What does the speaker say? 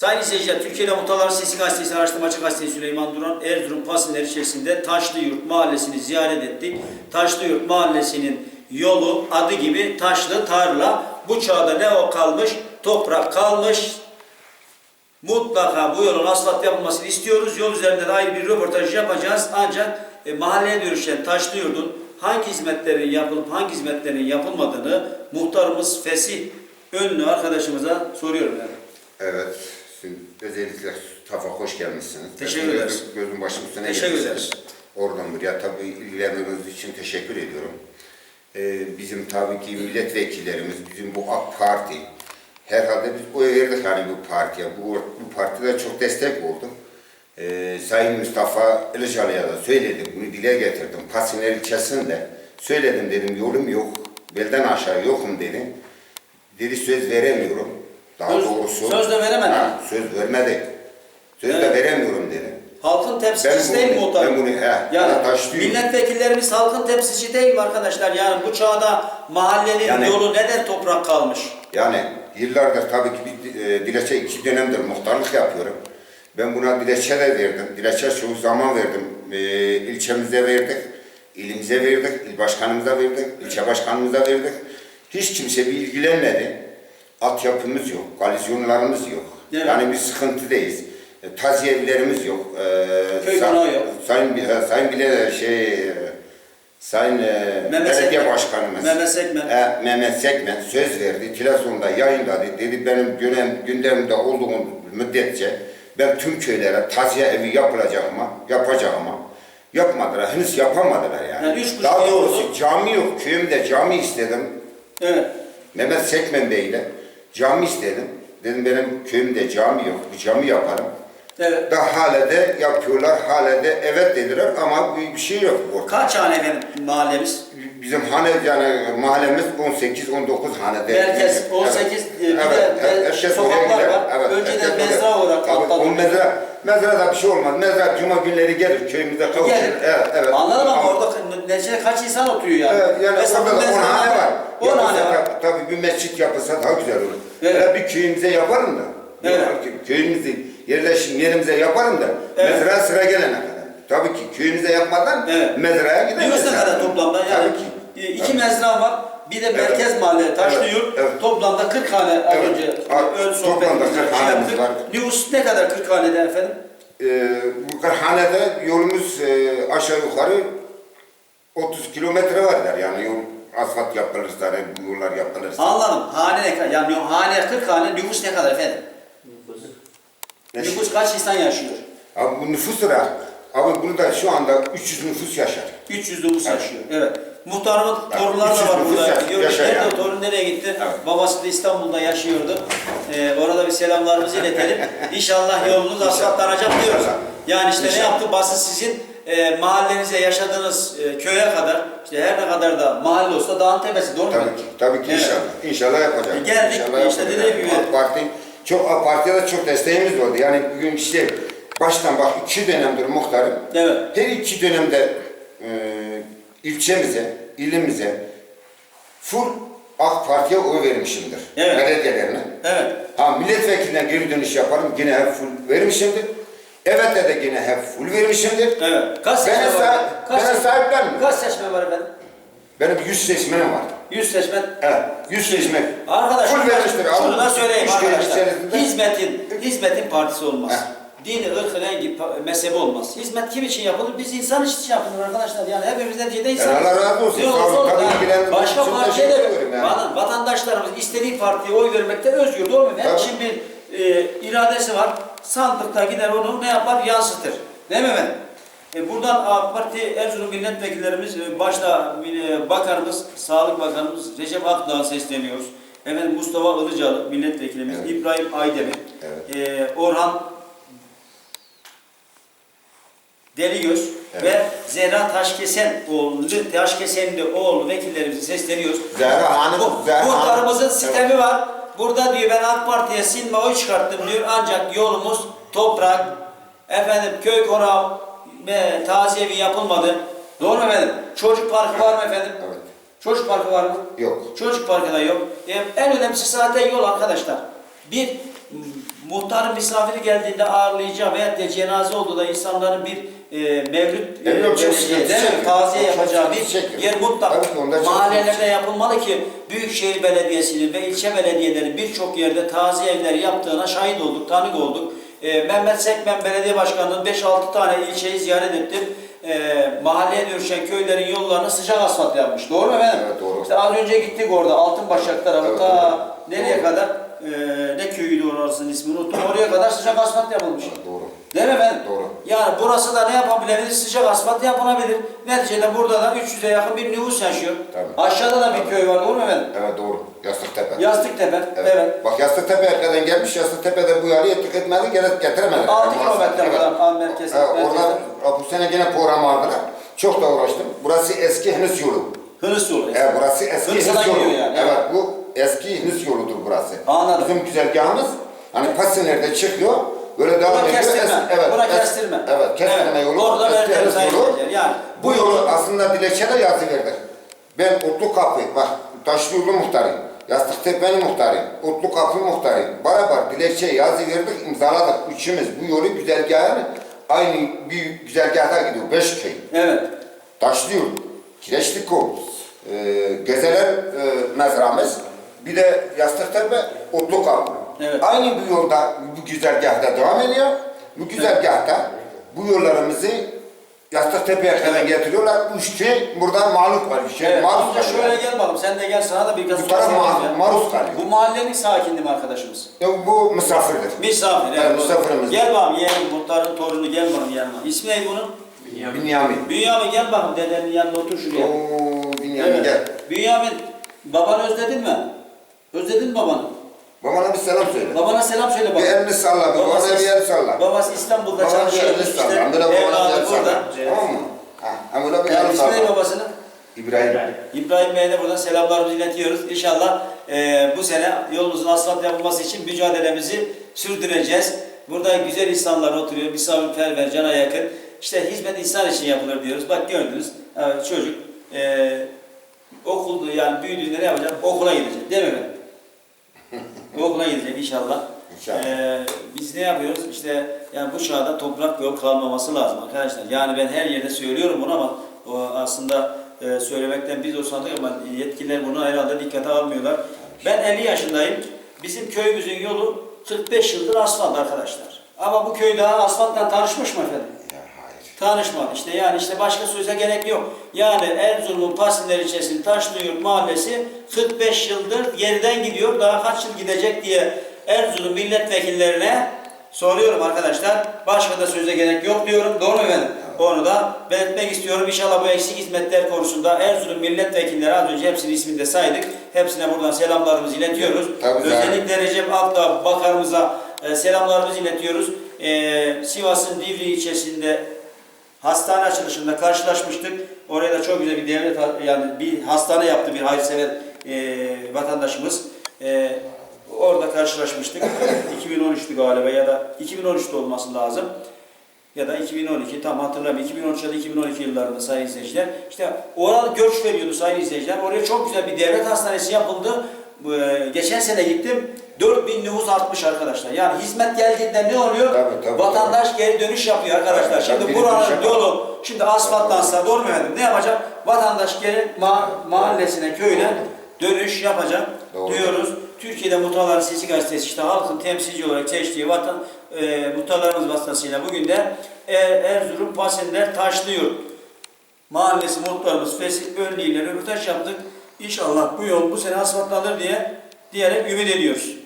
Sayın izleyiciler, Türkiye'de Muhtarların Sesi Gazetesi Araştırmacı Gazetesi Süleyman Duran, Erzurum Pasinler içerisinde Taşlıyurt Mahallesi'ni ziyaret ettik. Taşlıyurt Mahallesi'nin yolu adı gibi taşlı tarla. Bu çağda ne o kalmış? Toprak kalmış. Mutlaka bu yolun asfalt yapılmasını istiyoruz. Yol üzerinde de ayrı bir röportaj yapacağız. Ancak e, mahalleye dönüşen Taşlıyurt'un hangi hizmetlerin yapılıp hangi hizmetlerin yapılmadığını muhtarımız Fesih Önlü arkadaşımıza soruyorum. Yani. Evet. Özellikle Tafa hoş gelmişsiniz. Teşekkür Gözüm- ederiz. Gözüm başım üstüne Teşekkür ederiz. Oradan buraya tabii ilgilendiğiniz için teşekkür ediyorum. Ee, bizim tabii ki milletvekillerimiz, bizim bu AK Parti, herhalde biz oy verdik hani bu partiye. Bu, bu partide çok destek oldu. Ee, Sayın Mustafa Ilıcalı'ya da söyledim, bunu dile getirdim. Pasinler ilçesinde söyledim dedim, yolum yok, belden aşağı yokum dedim. Dedi söz veremiyorum. Daha Söz- doğrusu. söz de veremedi. Ha, söz vermedi. Söz de Evet. veremiyorum dedi. Halkın temsilcisi Ben değil mi bunu- muhtarım? ben bunu- he, yani bana taşlıyor. milletvekillerimiz halkın temsilcisi değil mi arkadaşlar? Yani bu çağda mahallenin Yani- yolu neden toprak kalmış? Yani yıllardır tabii ki bir e, dilekçe iki dönemdir muhtarlık yapıyorum. Ben buna dilekçe de verdim. Dilekçe çoğu zaman verdim. E, ilçemize verdik, ilimize verdik, il başkanımıza verdik, ilçe başkanımıza verdik. Hiç kimse bir ilgilenmedi. Altyapımız yok, galizyonlarımız yok. Evet. Yani bir sıkıntıdayız. E, taziye evlerimiz yok. E, Köy sa- konağı yok. Sayın, e, sayın bile şey, e, Sayın e, Mehmet Belediye Sekmen. Başkanımız. Mehmet Sekmen. E, Mehmet Sekmen söz verdi, telefonda yayınladı. Dedi benim dönem gündemimde olduğum müddetçe ben tüm köylere taziye evi yapılacağıma, yapacağıma yapmadılar. Henüz yapamadılar yani. Yani üç Daha doğrusu oldu. cami yok. Köyümde cami istedim. Evet. Mehmet Sekmen Bey'le cami istedim. Dedim benim köyümde cami yok. Bir cami yapalım. Evet. Da hala de yapıyorlar. Hala de evet dediler ama bir şey yok ortada. Kaç hane efendim mahallemiz? Bizim hane yani mahallemiz 18-19 hanede. Merkez 18, bir de evet, sokaklar var. Evet, Önceden mezra olarak atladı. O mezra, mezrada bir şey olmaz. Mezra cuma günleri gelir köyümüzde kavuşur. Gelir. Evet, evet. Anladım ama orada neticede kaç insan oturuyor yani? Evet, yani Mesela orada da bu 10 mezralar hane var. 10 Yapılsa hane var. tab- Tabii bir mescit yapılsa daha güzel olur. Evet. Hele bir köyümüze yaparım da. Evet. Kö- Köyümüzü yerleşim yerimize yaparım da. Evet. Mezraya sıra gelene kadar. Tabii ki köyümüze yapmadan Evet. mezraya gidemez. Nüfus ne kadar toplamda? Yani Tabii ki. iki mezra var. Bir de merkez mahalle Taşlıyurt. Evet, evet. Toplamda 40 hane az Evet. önce ön toplamda sohbetimizde 40 şey yaptık. var. Nüfus ne kadar 40 hanede efendim? Ee, bu Kırhane'de yolumuz e, aşağı yukarı 30 kilometre var der yani yol asfalt yapılırsa, yani yollar yapılırsa. Anladım. Hane ne kadar? Yani hane 40 hane nüfus ne kadar efendim? Ne Nüfus kaç insan yaşıyor? Abi bu nüfus da, abi bunu da şu anda 300 nüfus yaşar. 300 nüfus Evet. yaşıyor. Evet. Muhtarımın torunları da 300 var burada. yaşar Nerede yani. torun nereye gitti? Evet. Babası da İstanbul'da yaşıyordu. Ee, orada bir selamlarımızı iletelim. İnşallah yolunuz asfaltlanacak diyoruz. Yani işte ne İnşallah. yaptı? Basın sizin e, mahallenize yaşadığınız e, köye kadar işte her ne kadar da mahalle olsa dağın tepesi doğru mu? Tabii ki, tabii ki Evet. inşallah. İnşallah yapacak. E, geldik, İnşallah işte dediğim gibi. AK Parti, çok, Parti'ye de çok desteğimiz oldu. Yani bugün işte baştan bak iki dönemdir muhtarım. Evet. Her iki dönemde e, ilçemize, ilimize full AK Parti'ye oy vermişimdir. Evet. Belediyelerine. Evet. Ha milletvekiline geri dönüş yaparım yine hep full vermişimdir. Evet de de yine hep full vermişimdir. Evet. Kaç seçmen var? sahip, Kaç, bana sahiplenmiyor. kaç seçmen var efendim? Benim 100 seçmenim var. 100 seçmen. Evet, 100 seçmen. Arkadaşlar Full vermiştir. şunu da söyleyeyim arkadaşlar. Hizmetin, hizmetin partisi olmaz. Heh. Dini, ırkı, rengi, mezhebi olmaz. Hizmet kim için yapılır? Biz insan için yapılır arkadaşlar. Yani hepimiz neticede insan. Allah razı olsun. Sağ olun. Tabii Yani ilgilendiğiniz Başka için partiye de yani. Vatandaşlarımız istediği partiye oy vermekte özgür. Doğru mu? Her kişinin bir e, iradesi var. Sandıkta gider onu ne yapar? Yansıtır. Değil mi efendim? E, buradan AK Parti Erzurum milletvekillerimiz e, başta e, bakanımız, Sağlık Bakanımız Recep Akdağ'a sesleniyoruz. Efendim Mustafa Ilıcalı milletvekilimiz, Evet. İbrahim Aydemir, Evet. e, Orhan Deligöz Evet. ve Zehra Taşkesen oğlu, Taşkesenli oğlu vekillerimize sesleniyoruz. Zehra Hanım, Bu, Zehra muhtarımızın Hanım. sistemi var. Burada diyor ben AK Parti'ye silme oy çıkarttım diyor. Ancak yolumuz toprak, efendim köy konağı ve taziyevi yapılmadı. Doğru mu efendim? Çocuk parkı var mı efendim? Evet. Çocuk parkı var mı? Yok. Çocuk parkı da yok. E, en önemlisi zaten yol arkadaşlar. Bir muhtarın misafiri geldiğinde ağırlayacağı veyahut da cenaze olduğunda insanların bir e, mevlüt e, Evet, çok böyle sıkıntı değil mi? çekiyor. taziye Çok yapacağı bir çekiyor. yer mutlak Tabii ki onda çok mahallelerde yapılmalı ki Büyükşehir Belediyesi'nin ve ilçe belediyelerinin birçok yerde taziye evleri yaptığına şahit olduk, tanık olduk. E, Mehmet Sekmen Belediye Başkanı'nın 5-6 tane ilçeyi ziyaret ettim. E, mahalleye dönüşen köylerin yollarını sıcak asfalt yapmış. Doğru mu efendim? Evet, doğru. İşte az önce gittik orada Altınbaşak tarafı Evet, ta doğru. nereye Doğru. kadar e, ne köyüydü orasının ismini unuttum. Oraya kadar sıcak asfalt yapılmış. Doğru. Değil mi efendim? Doğru. Yani burası da ne yapabilir? Sıcak asfalt yapılabilir. Neticede burada da 300'e yakın bir nüfus yaşıyor. Tabii. Aşağıda da bir köy var doğru mu efendim? Evet doğru. Yastıktepe. Yastıktepe. Evet. Evet. Bak Yastıktepe erkeden gelmiş, Yastıktepe'de bu yarı ettik etmedi, gene getiremedi. 6 Yani kilometre evet. buradan an merkez. Evet, orada bu sene gene program aldılar. Çok da uğraştım. Burası eski Hınıs yolu. Hınıs yolu. Evet, burası eski Hınıs'a Hınıs yolu. yani. Evet, bu eski Hınıs yoludur burası. Anladım. Bizim güzergahımız hani Pasinler'de çıkıyor. Böyle devam Buna ediyor. kestirme. Es- evet, Buna es- kestirme. Evet, kestirme Evet, yolu. orada verdiğimiz yolu. Yani Bu yolu aslında dilekçede yazı verdik. Ben Utlu Kapı, bak Taşlıurlu muhtarıyım. Yastıktepe'nin muhtarıyım. Utlu Kapı muhtarıyım. Beraber dilekçe yazı verdik, imzaladık. Üçümüz bu yolu güzergahını aynı bir güzergahta gidiyor. Beş köy. Evet. Taşlıyurt, Kireçlikol, e, Gezeler e, mezramız, bir de Yastıktepe, Utlu Kapı. Evet. Aynı bu yolda, bu güzergahta devam ediyor. Bu güzergahta bu yollarımızı Yastıktepe'ye kadar getiriyorlar. Üç köy buradan mağlup var. Bir şey Evet. maruz Amca kalıyor. şöyle gel bakalım. Sen de gel sana da birkaç Bu soru taraf ma- maruz kalıyor. Bu mahallenin sakini mi arkadaşımız? Ya bu misafirdir. Misafir. Evet, misafirimiz. Gel bakalım yeğenim muhtarın torunu gel bakalım yanıma. İsmi neydi bunun? Bünyamin. Bünyamin gel bakalım dedenin yanına otur şuraya. Oo, Bünyamin Evet. gel. Bünyamin babanı özledin mi? Özledin babanı? Babana bir selam söyle. Babana selam söyle Bir bakalım. elini salla, bir babana bir el salla. Babası İstanbul'da Babana bir çalışıyor. elini işte salla. Böyle babana bir el salla. Tamam mı? Ha, böyle bir el ismi salla. babasının? İbrahim. İbrahim Bey'e de buradan selamlarımızı iletiyoruz. İnşallah eee, bu sene yolumuzun asfalt yapılması için mücadelemizi sürdüreceğiz. Burada güzel insanlar oturuyor, misafirperver, cana yakın. İşte hizmet insan için yapılır diyoruz. Bak gördünüz evet, çocuk eee okulda yani büyüdüğünde ne yapacak? Okula gidecek değil mi efendim? Okula gidecek inşallah. İnşallah. Eee, biz ne yapıyoruz? İşte yani bu çağda toprak yol kalmaması lazım arkadaşlar. Yani ben her yerde söylüyorum bunu ama o aslında e, söylemekten biz usandık ama yetkililer bunu herhalde dikkate almıyorlar. Ben 50 yaşındayım. Bizim köyümüzün yolu 45 yıldır asfalt arkadaşlar. Ama bu köy daha asfaltla tanışmış mı efendim? Tanışmadı işte yani işte başka söze gerek yok. Yani Erzurum'un Pasinler ilçesinin Taşlıyurt mahallesi 45 yıldır geriden gidiyor. Daha kaç yıl gidecek diye Erzurum milletvekillerine soruyorum arkadaşlar. Başka da söze gerek yok diyorum. Doğru mu efendim? Onu da belirtmek istiyorum. İnşallah bu eksik hizmetler konusunda Erzurum milletvekilleri az önce hepsinin ismini de saydık. Hepsine buradan selamlarımızı iletiyoruz. Tabii, Özellikle Recep Akdağ Bakanımıza e, selamlarımızı iletiyoruz. E, Sivas'ın Divri ilçesinde hastane açılışında karşılaşmıştık. Oraya da çok güzel bir devlet yani bir hastane yaptı bir hayırsever e, vatandaşımız. E, orada karşılaşmıştık. 2013'tü galiba ya da 2013'te olması lazım. Ya da 2012 tam hatırlamıyorum. 2013 ya da 2012 yıllarında sayın izleyiciler. İşte orada göç veriyordu sayın izleyiciler. Oraya çok güzel bir devlet hastanesi yapıldı. E, Geçen sene gittim. 4000 nüfus artmış arkadaşlar. Yani hizmet geldiğinde ne oluyor? Tabii, tabii. Vatandaş geri dönüş yapıyor arkadaşlar. Tabii, Şimdi tabii, buranın yolu şimdi asfaltlansa doğru mu efendim? Ne yapacak? Vatandaş geri ma- mahallesine, köyüne dönüş yapacak Doğru. diyoruz. Türkiye'de Muhtarların Sesi Gazetesi işte halkın temsilci olarak seçtiği vatan e, muhtarlarımız vasıtasıyla bugün de e, Erzurum Pasinler Taşlıyurt Mahallesi muhtarımız Fesih Önlü ile röportaj yaptık. İnşallah bu yol bu sene asfaltlanır diye diyerek ümit ediyoruz.